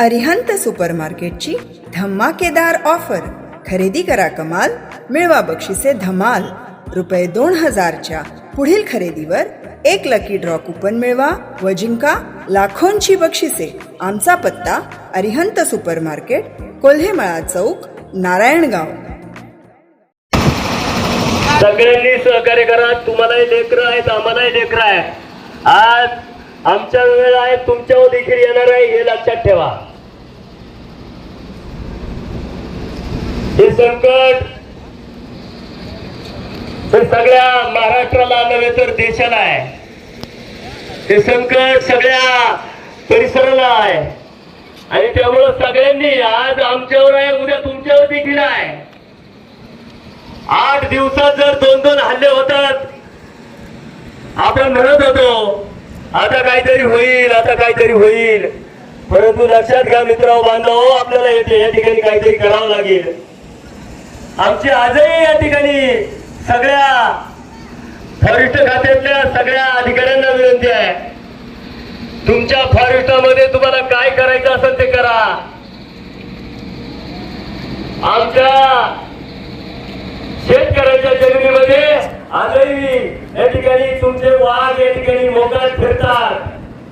अरिहंत सुपरमार्केटची धमाकेदार ऑफर. खरेदी करा कमाल मिळवा बक्षिसे धमाल. रुपये दोन हजारच्या पुढील खरेदीवर एक लकी ड्रॉ कुपन मिळवा व जिंका लाखोंची बक्षिसे. आमचा पत्ता अरिहंत सुपरमार्केट कोल्हेमळा चौक नारायणगाव. सगळ्यांनी सहकार्य करा. तुम्हालाही लेकर आहेत आम्हालाही लेकर आहे आज आमच्या वेळ आहे तुमच्यावर देखील येणार आहे हे लक्षात ठेवा. हे संकट हे सगळ्या महाराष्ट्राला नव्हे तर देशाला आहे. हे संकट सगळ्या परिसराला आहे. आणि त्यामुळं सगळ्यांनी आज आमच्यावर आहे उद्या तुमच्यावर देखील आहे. आठ दिवसात जर दोन दोन हल्ले होतात आपण म्हणत होतो आता काहीतरी होईल आता काहीतरी होईल. परंतु लक्षात घ्या मित्र बांधव आपल्याला येते या ठिकाणी काहीतरी करावं लागेल. आमची आजही या ठिकाणी सगळ्या फॉरेस्ट खात्यातल्या सगळ्या अधिकाऱ्यांना विनंती आहे. तुमच्या फॉरेस्टामध्ये तुम्हाला काय करायचं असेल ते करा. आमच्या शेतकऱ्यांच्या जमिनीमध्ये आजही या ठिकाणी तुमचे वाघ या ठिकाणी मोकाट फिरतात.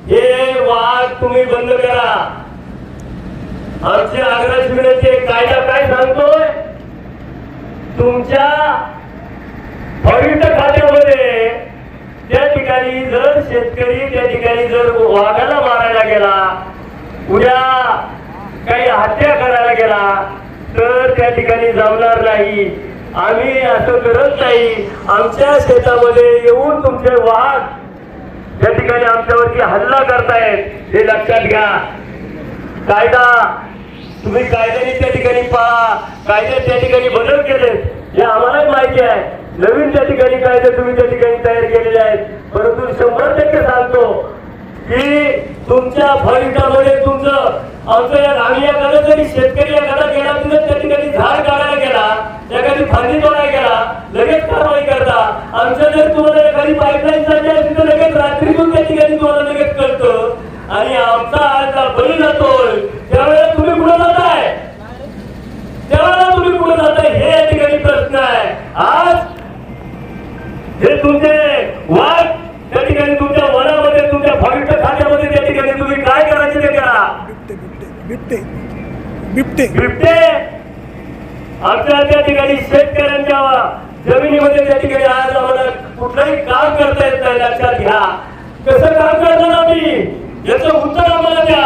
हे वाघ तुम्ही बंद करा. आमची आग्रह विनंती कायदा काय सांगतोय? तुमच्या फॉरेस्ट खात्यामध्ये त्या ठिकाणी जर शेतकरी त्या ठिकाणी जर वाघाला मारायला गेला उद्या काही हत्या करायला गेला तर त्या ठिकाणी जमणार नाही. आम्ही असं करत नाही. आमच्या शेतामध्ये येऊन तुमचे वाघ त्या ठिकाणी आमच्यावरती हल्ला करतायत. हे लक्षात घ्या. कायदा तुम्ही कायद्याने त्या ठिकाणी पहा कायदे त्या ठिकाणी बदल केले हे आम्हालाही माहिती आहे. नवीन त्या ठिकाणी कायदे तुम्ही त्या ठिकाणी तयार केलेले आहेत. परंतु शंभर टक्के सांगतो की तुमच्या फळीटामध्ये तुमचं आमचं या रांगियाकडे जरी शेतकरी या घरात गेला तुम्ही त्या ठिकाणी झाड काढायला गेला एखादी फांदी तोडायला गेला लगेच कारवाई करता. आमच्या जर तुम्हाला एखादी पाईपलाईन चालली आहे तिथं लगेच रात्रीतून त्या ठिकाणी तुम्हाला लगेच कळतं आणि आमचा आज बळी जातोय त्यावेळेला तुम्ही कुठं जाताय त्यावेळेला तुम्ही कुठं जाताय हे या ठिकाणी प्रश्न आहे आज हे तुमचे वाघ त्या ठिकाणी तुमच्या वनामध्ये तुमच्या फॉरेस्ट खात्यामध्ये त्या ठिकाणी तुम्ही काय करायचे ते करा. बिबटे बिबटे. बिबटे आमच्या त्या ठिकाणी शेतकऱ्यांच्या जमिनीमध्ये त्या ठिकाणी आज आम्हाला कुठलंही काम करता येत नाही लक्षात घ्या. कसं काम करणार आम्ही? याचं उत्तर आम्हाला द्या.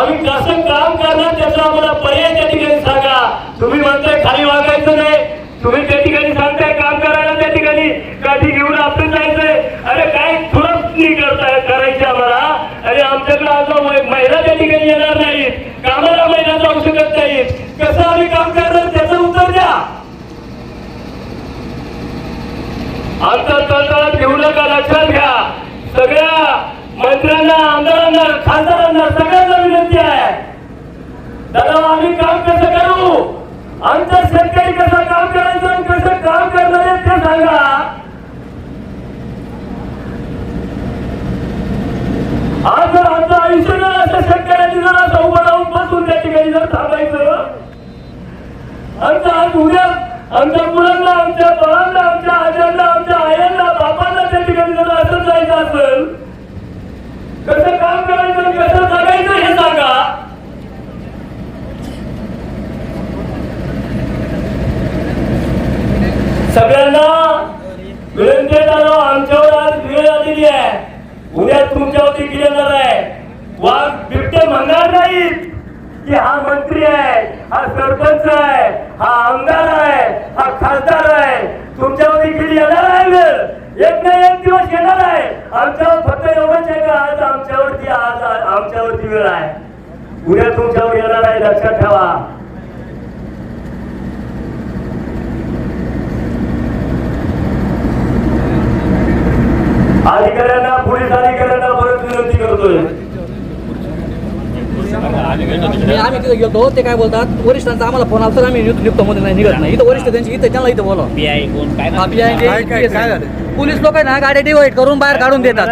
आम्ही कसं काम करणार त्याचा आम्हाला पर्याय त्या ठिकाणी सांगा. तुम्ही म्हणताय खाली वागायचं नाही. तुम्ही त्या ठिकाणी सांगताय काम करायला त्या ठिकाणी काठी घेऊन आपलं जायचंय अरे काय दुरुस्ती करताय करायची आम्हाला आणि आमच्याकडे आज मै- महिला त्या ठिकाणी येणार नाहीत कामाला महिला जाऊ शकत नाहीत कसं आम्ही काम करणार त्याचं उत्तर द्या. आमचा तळतळात ठेवू नका लक्षात घ्या. सगळ्या मंत्र्यांना आमदारांना खासदारांना सगळ्यांना विनंती आहे. दादा आम्ही काम कसं करू? आमचा शेतकरी कसं काम करायचं आणि कसं काम करणार आहे ते सांगा आज जर आमचं आयुष्य जर असं शेतकऱ्यांनी जर असं उभं राहून बसून त्या ठिकाणी जर थांबायचं आमच्या आज उद्या वडिलांना आमच्या बाळांना आमच्या आजांना आमच्या आयांना बापांना त्या ठिकाणी जर असं जायचं असेल कसं काम करायचं आणि कसं जगायचं हे सांगा. सगळ्यांना विनंती करा आमच्यावर आज वेळ आलेली आहे. उद्या तुमच्यावरती गिरणार आहे वाघ बिबटे म्हणणार नाहीत. की हा मंत्री आहे. हा सरपंच आहे हा आमदार आहे हा खासदार आहे. तुमच्यावर देखील येणार आहे वेळ एक ना एक दिवस येणार आहे. आमच्यावर फक्त एवढंच आहे का आज आमच्यावरती आज आमच्यावरती वेळ आहे. उद्या तुमच्यावर येणार आहे लक्षात ठेवा अधिकाऱ्यांना पोलीस अधिकाऱ्यांना परत विनंती करतोय मी आम्ही तिथे गेलो ते काय बोलतात वरिष्ठांचा आम्हाला फोन आला तर आम्ही निघतो मध्ये नाही निघत नाही. इथं वरिष्ठ त्यांची इथं त्यांना इथं बोला पी आय कोण? काय PI ते- काय काय काय झालं? पोलीस लोक ना गाडी डिवाइड करून बाहेर काढून देतात.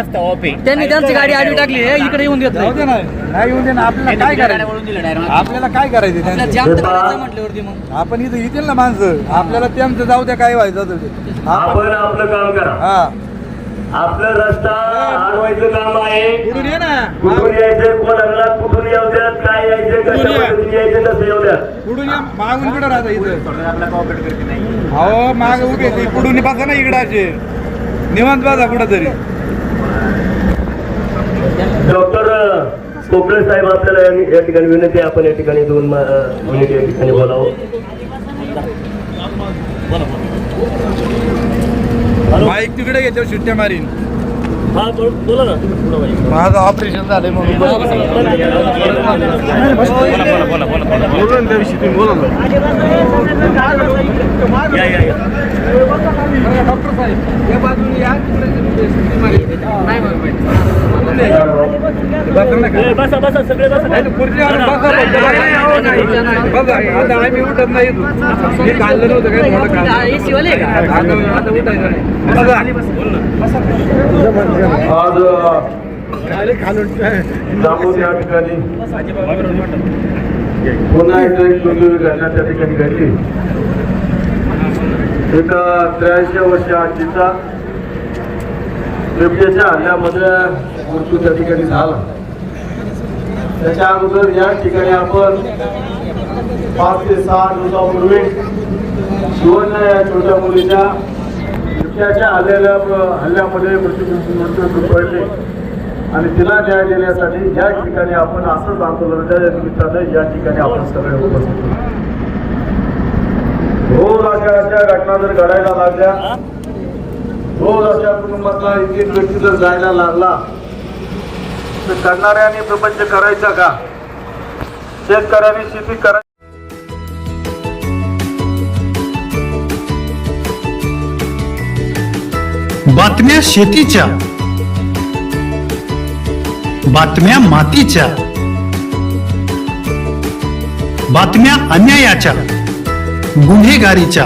त्यांनी त्यांची गाडी आडवी टाकली हे इकडे येऊन देत जाऊ दे नाही ना नाही येऊन दे ना आपल्याला काय करायचं? आपल्याला काय करायचं आपल्याला त्यांचं? जाम तर करायचं म्हटल्यावरती मग. आपण इथं येतील ना माणसं. आपल्याला त्यांचं जाऊ द्या काय व्हायचं ते. आपण आपलं काम करा. हा. आपलं रस्ता अडवायचं काम आहे. कुठून यायचं कोणाला कुठून येऊ द्यात काय यायचं कशा कुठून या? पद्धतीने यायचं कसं येऊ द्यात पुढून या. मागून कुठं राहता इथं? हो माग उभे ते. पुढून बसा ना इकडाचे. निवांत बसा कुठं तरी डॉक्टर कोपळे साहेब आपल्याला या- या ठिकाणी विनंती आहे आपण या ठिकाणी दोन म- मिनिट या ठिकाणी बोलावं. बाईक तिकडे घेतो सुट्ट्या मारीन. हा बोला ना. तुम्ही पुढं बाई. माझं ऑपरेशन झालंय म्हणून या या या. डॉक्टर साहेब या बाजूने या ए, बसा बसा. सगळे बसा. खुर्ची आणून बसा फक्त. बसा. आता आम्ही उठत नाही मी काढलं नव्हतं काय. आज दामोद या ठिकाणी पुन्हा एकदा एक दुर्दैवी घटना त्या ठिकाणी घडली. एका त्र्याऐंशी वर्ष आजीचा बिबट्याच्या हल्ल्यामध्ये मृत्यू त्या ठिकाणी झाला त्याच्या अगोदर या ठिकाणी आपण पाच ते सहा दिवसापूर्वी सुवर्ण या छोट्या मुलीच्या बिबट्याच्या हल्ल्याला हल्ल्यामध्ये मृत्यू मृत्यू पडले आणि तिला न्याय देण्यासाठी या ठिकाणी आपण असंच आंदोलनाच्या निमित्तानं या ठिकाणी आपण सगळे उपस्थित होतो. रोज अशा घटना जर घडायला लागल्या रोज अशा कुटुंबातला एक एक व्यक्ती जर जायला लागला तर करणाऱ्याने प्रपंच करायचा का? शेतकऱ्याने शेती करायची बातम्या शेतीच्या बातम्या मातीच्या बातम्या अन्यायाच्या गुन्हेगारीच्या.